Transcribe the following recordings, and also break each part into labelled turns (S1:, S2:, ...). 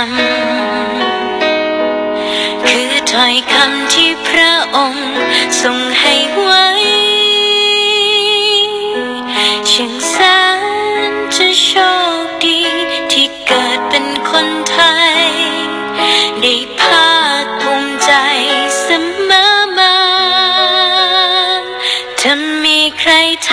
S1: รม คือถ้อยคำที่พระองค์ทรงให้ไว้ช่างแสนจะโชคดีที่เกิดเป็นคนไทย ได้ภาคภูมิใจเสมอมาถ้ามีใครท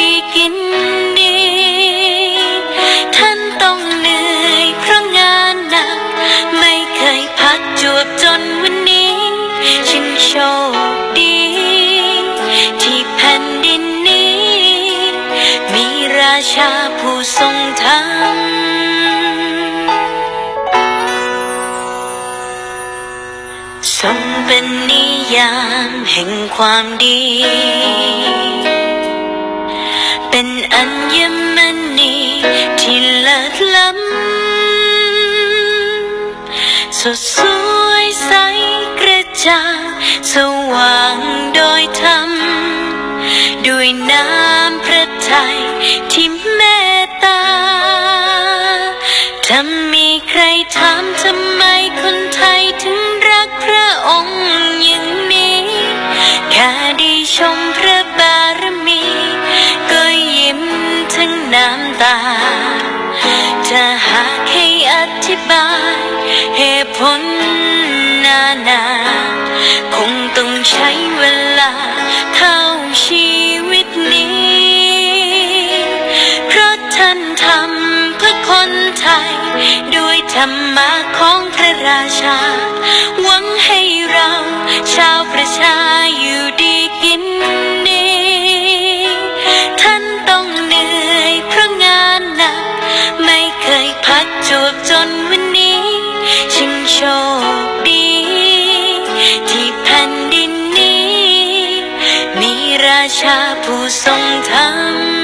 S1: ี กินดี ท่านต้องเหนื่อยเพราะงานหนัก ไม่เคยพักจวบจนวันนี้ ฉันโชคดี ที่แผ่นดินนี้ มีราชาผู้ทรงธรรมทรงเป็นนิยามแห่งความดี อัญมณีที่เลิศล้ำสดสวยใสกระจ่างสว่างโดยธรรม ด้วยน้ำพระทัยที่เมตตาถ้ามีใครถามทำไมคนไทยถึงรักพระองค์อย่างนี้แค่ได้ชมพระ ธิบาย เหตุผลนานา คงต้องใช้เวลาเท่าชีวิตนี้เพราะท่านทำเพื่อคนไทย ด้วยธรรมะของพระราชา หวังให้เราชาวประชาักจวบจนวันนี้ ฉันโชคดี ที่แผ่นดินนี้ มีราชาผู้ทรงธรรม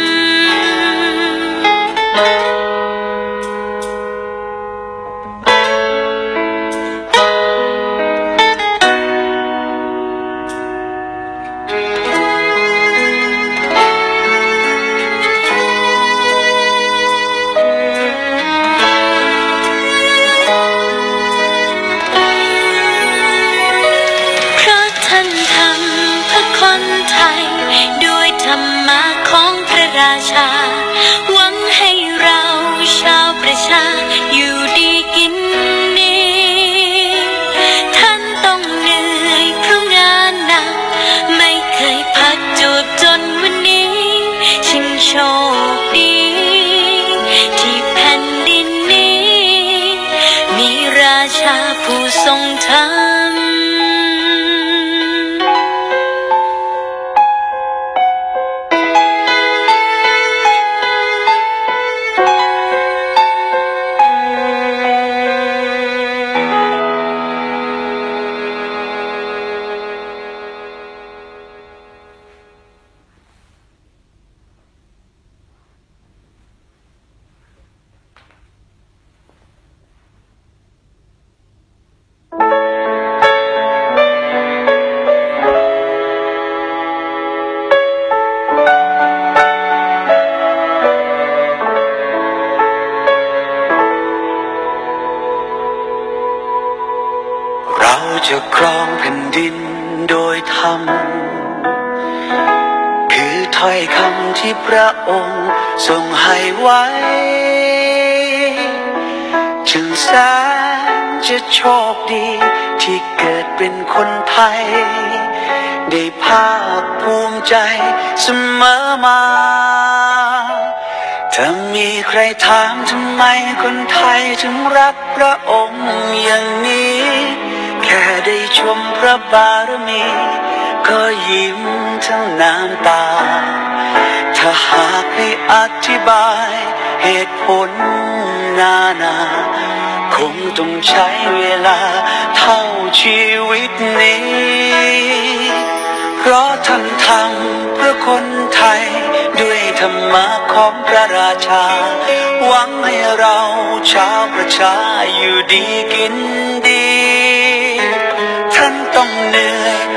S1: ชา หวังให้เราชาวประชาอยู่ดีกินดีท่านต้องเหนื่อยเพราะงานหนัก ไม่เคยพักจวบจนวันนี้ฉันโชคดี ที่แผ่นดินนี้ มีราชาผู้ทรงธรรม
S2: โดยธรรมคือถ้อยคำที่พระองค์ทรงให้ไว้ จึงแสนจะโชคดีที่เกิดเป็นคนไทย ได้ภาคภูมิใจเสมอมาถ้ามีใครถามทำไมคนไทยถึงรักพระองค์อย่างนี้ แค่ได้ชมพระบารมี ก็ยิ้มทั้งน้ำตา ถ้าหากให้อธิบายเหตุผลนานา คงต้องใช้เวลาเท่าชีวิตนี้ เพราะท่านทำเพื่อคนไทย ด้วยธรรมะของพระราชา หวังให้เราชาวประชาอยู่ดีกินดี ท่านต้องเหนื่อย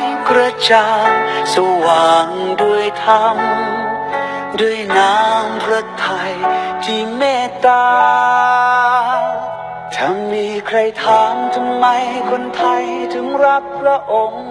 S2: กระจ่างสว่างด้วยธรรม ด้วยน้ำพระทัยที่เมตตา ถ้ามีใครถามทำไมคนไทยถึงรักพระองค์